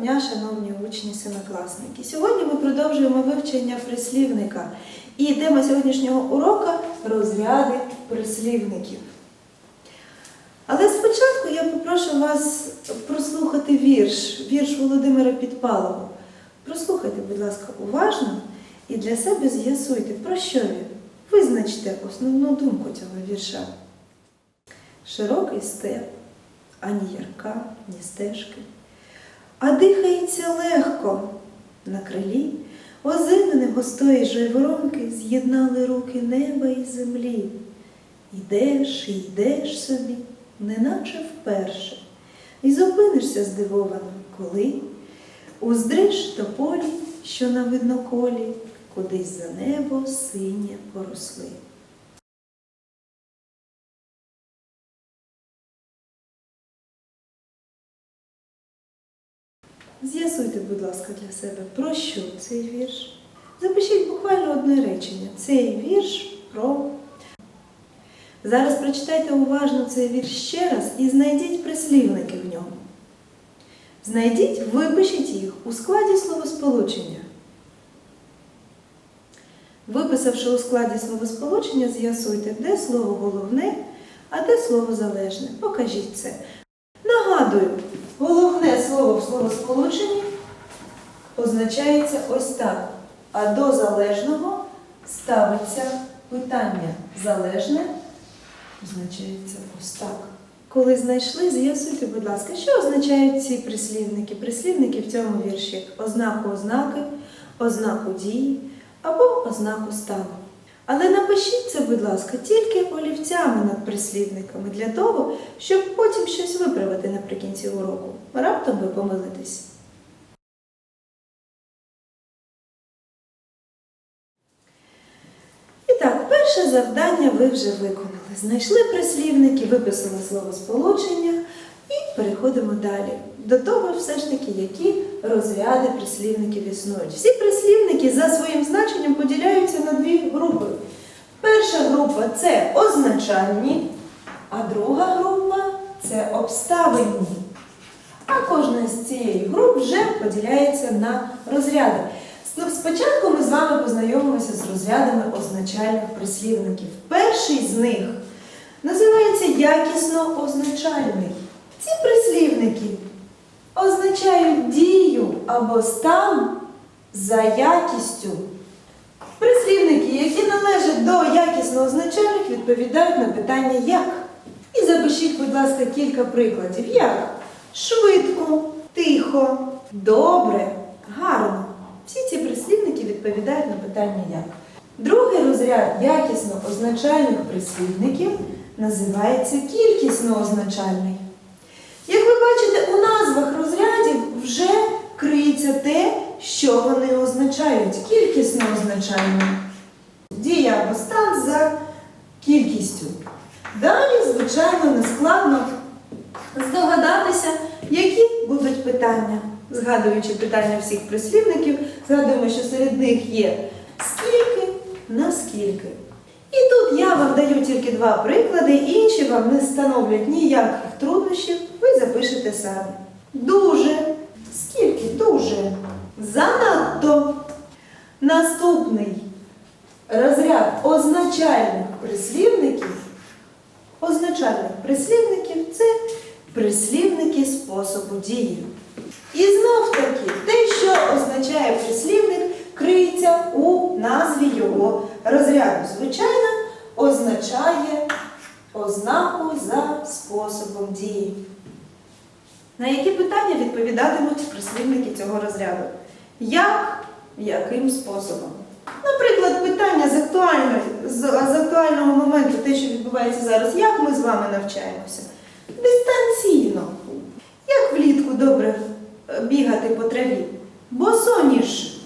дня, шановні учні семикласники. Сьогодні ми продовжуємо вивчення прислівника. І тема сьогоднішнього урока розряди прислівників. Але спочатку я попрошу вас прослухати вірш, вірш Володимира Підпалова. Прослухайте, будь ласка, уважно і для себе з'ясуйте, про що він. Визначте основну думку цього вірша. Широкий степ, ані ярка, ні стежки. А дихається легко на крилі, озимини густої жайворонки з'єднали руки неба і землі. Йдеш і йдеш собі, неначе вперше, і зупинишся здивовано, коли уздриш тополі, що на видноколі, кудись за небо синє поросли. З'ясуйте, будь ласка, для себе, про що цей вірш. Запишіть буквально одне речення. Цей вірш про. Зараз прочитайте уважно цей вірш ще раз і знайдіть прислівники в ньому. Знайдіть, випишіть їх у складі словосполучення. Виписавши у складі словосполучення, з'ясуйте, де слово головне, а де слово залежне. Покажіть це. Нагадую, головне слово в словосполученні означається ось так. А до залежного ставиться питання. Залежне означається ось так. Коли знайшли, з'ясуйте, будь ласка, що означають ці прислівники. Прислівники в цьому вірші ознаку ознаки, ознаку дії або ознаку стану. Але напишіть це, будь ласка, тільки олівцями над прислівниками для того, щоб потім щось виправити наприкінці уроку. Раптом ви помилитесь. І так, перше завдання ви вже виконали. Знайшли прислівники, виписали словосполучення і переходимо далі. До того, все ж таки, які розряди прислівників існують. Всі прислівники за своїм значенням поділяються на дві групи. Перша група це означальні, а друга група це обставинні. А кожна з цієї груп вже поділяється на розряди. Спочатку ми з вами познайомимося з розрядами означальних прислівників. Перший з них називається якісно означальний. Ці прислівники означають дію або стан за якістю. Прислівники, які належать до якісно означальних, відповідають на питання як. І запишіть, будь ласка, кілька прикладів. Як? Швидко, тихо, добре, гарно. Всі ці прислівники відповідають на питання як. Другий розряд якісно означальних прислівників називається кількісно означальний. Як ви бачите, у назвах розрядів вже криється те, що вони означають. Кількісно означальний. Дія або стан за кількістю. Далі, звичайно, нескладно здогадатися, які будуть питання. Згадуючи питання всіх прислівників, згадуємо, що серед них є скільки, наскільки. І тут я вам даю тільки два приклади, інші вам не становлять ніяких труднощів, ви запишете самі. Дуже. Занадто. Наступний розряд означальних прислівників. Означальних прислівників це прислівники способу дії. І знов таки, те, що означає прислівник, криється у назві його розряду. Звичайно, означає ознаку за способом дії. На які питання відповідатимуть прислівники цього розряду? Як, яким способом? Наприклад, питання з, актуальної, з, з актуального моменту, те, що відбувається зараз, як ми з вами навчаємося? Дистанційно. Як влітку добре е, бігати по траві? Босоніж.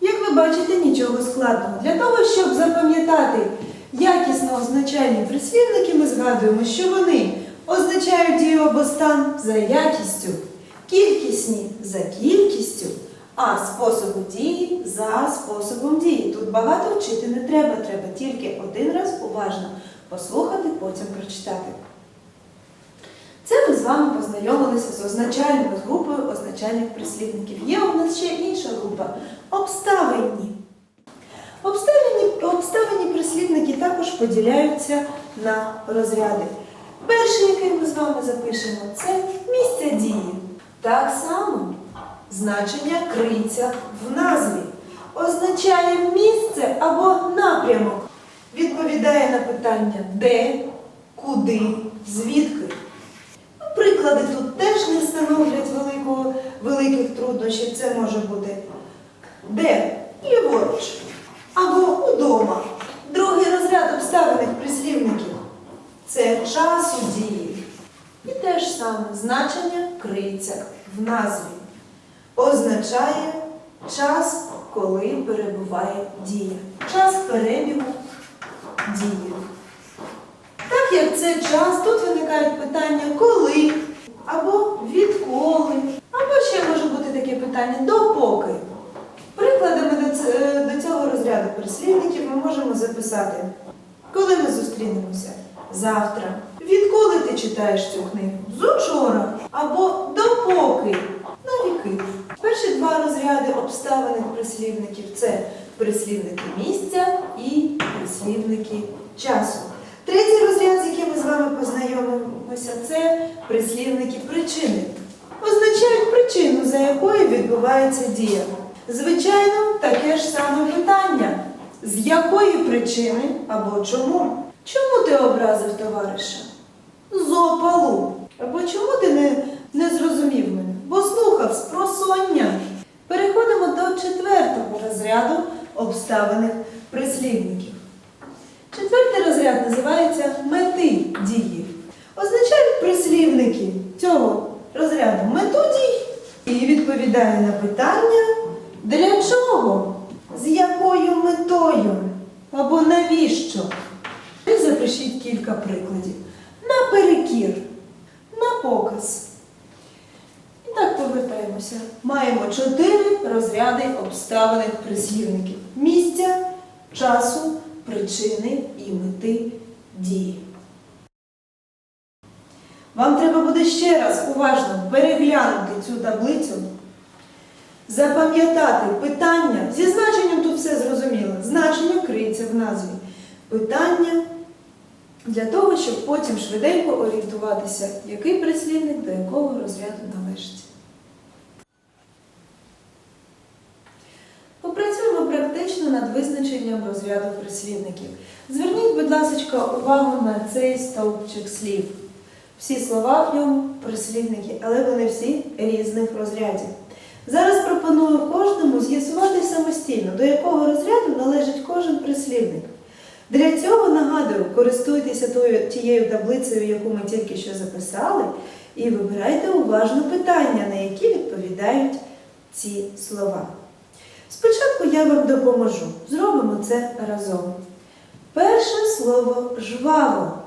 Як ви бачите, нічого складного. Для того, щоб запам'ятати якісно означальні прислівники, ми згадуємо, що вони означають дію або стан за якістю, кількісні за кількістю, а способу дії за способом дії. Тут багато вчити не треба, треба тільки один раз уважно послухати, потім прочитати. Це ми з вами познайомилися з означальною з групою означальних прислівників. Є у нас ще інша група. Обставинні, обставинні прислівники також поділяються на розряди. Перший, який ми з вами запишемо, це місце дії. Так само значення криється в назві. Означає місце або напрямок. Відповідає на питання де, куди, звідки. Ну, Приклади тут теж не становлять великого, великих труднощів. Це може бути де ліворуч або удома. Другий розряд обставиних прислівників це часу дії. І те ж саме значення криється в назві. Означає час, коли перебуває дія. Час перебігу дії. Так як це час, тут виникають питання коли, або відколи, або ще може бути таке питання допоки. Прикладами до цього розряду прислівників ми можемо записати, коли ми зустрінемося завтра. Відколи ти читаєш цю книгу? З учора або допоки на віки. Перші два розряди обставиних прислівників це прислівники місця і прислівники часу. Третій розряд, з яким ми з вами познайомимося, це прислівники причини. Означають причину, за якою відбувається дія. Звичайно, таке ж саме питання. З якої причини або чому? Чому ти образив товариша? З опалу. Або чому ти не, не зрозумів мене? Бо слухав з просоння. Переходимо до четвертого розряду обставиних прислівників. Четвертий розряд називається мети дії. Означають прислівники цього розряду мету дій і відповідає на питання для чого, з якою метою або навіщо. І запишіть кілька прикладів. Наперекір, на показ. І так повертаємося. Маємо чотири розряди обставиних прислівників: місця, часу, причини і мети дії. Вам треба буде ще раз уважно переглянути цю таблицю, запам'ятати питання. Зі значенням тут все зрозуміло. Значення криється в назві. Питання для того, щоб потім швиденько орієнтуватися, який прислівник до якого розряду належить. Визначенням розряду прислівників. Зверніть, будь ласка, увагу на цей стовпчик слів. Всі слова в ньому прислівники, але вони всі різних розрядів. Зараз пропоную кожному з'ясувати самостійно, до якого розряду належить кожен прислівник. Для цього нагадую, користуйтеся тією таблицею, яку ми тільки що записали, і вибирайте уважно питання, на які відповідають ці слова. Спочатку я вам допоможу. Зробимо це разом. Перше слово жваво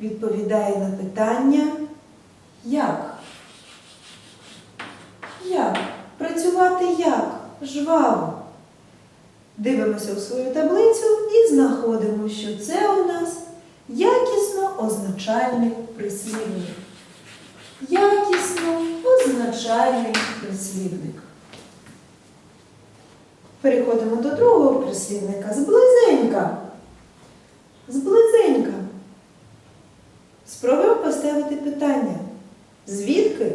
відповідає на питання як? Як? Працювати як? Жваво. Дивимося у свою таблицю і знаходимо, що це у нас якісно означальний прислівник. Якісно означальний прислівник. Переходимо до другого прислівника. Зблизенька. Зблизенька. Спробуємо поставити питання. Звідки?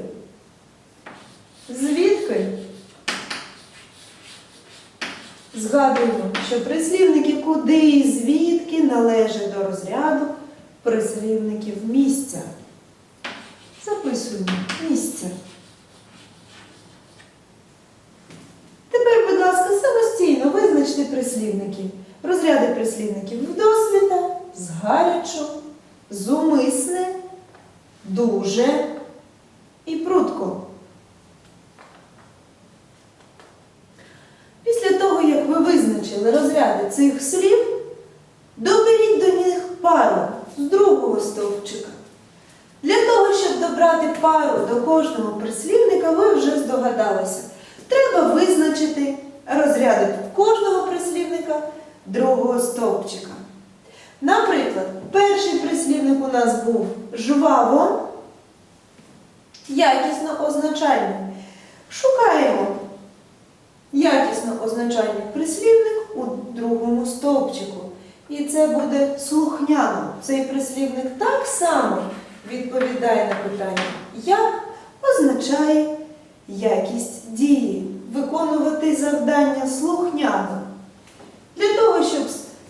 Звідки? Згадуємо, що прислівники куди і звідки належать до розряду прислівників місця. Записуємо місця. Тепер, будь ласка, самостійно визначте прислівники. Розряди прислівників вдосвіта, згарячо, зумисне, дуже і прудко. Після того, як ви визначили розряди цих слів, доберіть до них пару з другого стовпчика. Для того, щоб добрати пару до кожного прислівника, ви вже здогадалися. Треба визначити розряди кожного прислівника другого стовпчика. Наприклад, перший прислівник у нас був жваво, якісно означальний. Шукаємо якісно означальний прислівник у другому стовпчику. І це буде слухняно. Цей прислівник так само відповідає на питання, як означає якість дії, виконувати завдання слухняно. Для того, щоб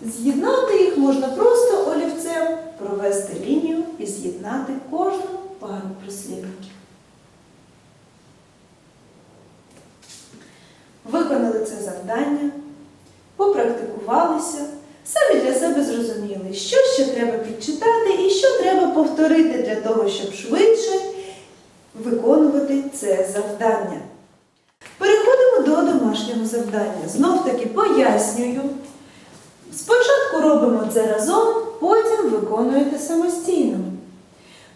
з'єднати їх, можна просто олівцем провести лінію і з'єднати кожну пару прислівників. Виконали це завдання, попрактикувалися, самі для себе зрозуміли, що ще треба підчитати і що треба повторити для того, щоб швидше виконувати це завдання. Переходимо до домашнього завдання. Знов таки пояснюю. Спочатку робимо це разом, потім виконуєте самостійно.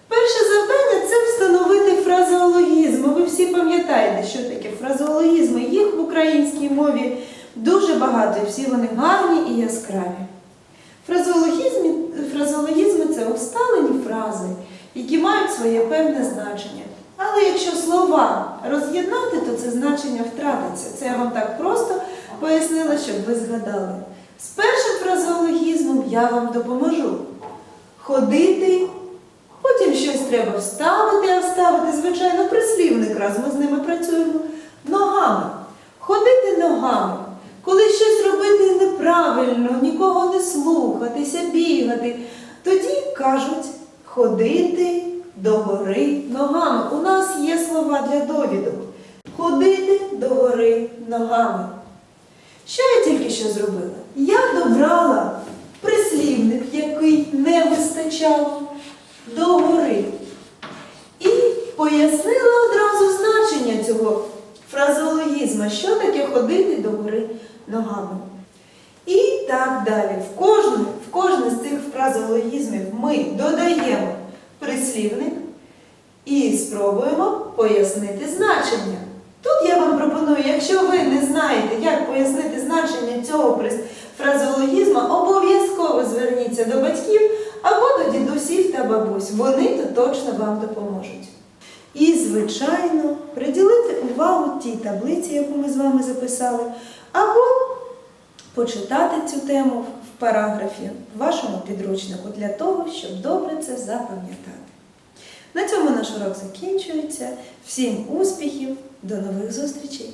Перше завдання це встановити фразеологізми. Ви всі пам'ятаєте, що таке фразеологізми. Їх в українській мові дуже багато, і всі вони гарні і яскраві. Фразеологізми, фразеологізми це усталені фрази, які мають своє певне значення. Але якщо слова роз'єднати, то це значення втратиться. Це я вам так просто пояснила, щоб ви згадали. З першим фразеологізмом я вам допоможу. Ходити, потім щось треба вставити, а вставити, звичайно, прислівник, раз ми з ними працюємо. Ногами. Ходити ногами. Коли щось робити неправильно, нікого не слухатися, бігати, тоді кажуть ходити догори ногами. У нас є слова для довідок. Ходити догори ногами. Що я тільки що зробила? Я добрала прислівник, який не вистачало догори. І пояснила одразу значення цього фразеологізму, що таке ходити догори ногами. І так далі. В кожне, в кожне з цих фразеологізмів ми додаємо прислівник і спробуємо пояснити значення. Тут я вам пропоную, якщо ви не знаєте, як пояснити значення цього фразеологізму, обов'язково зверніться до батьків або до дідусів та бабусь. Вони то точно вам допоможуть. І, звичайно, приділити увагу тій таблиці, яку ми з вами записали, або почитати цю тему в параграфі в вашому підручнику для того, щоб добре це запам'ятати. На цьому наш урок закінчується. Всім успіхів, до нових зустрічей!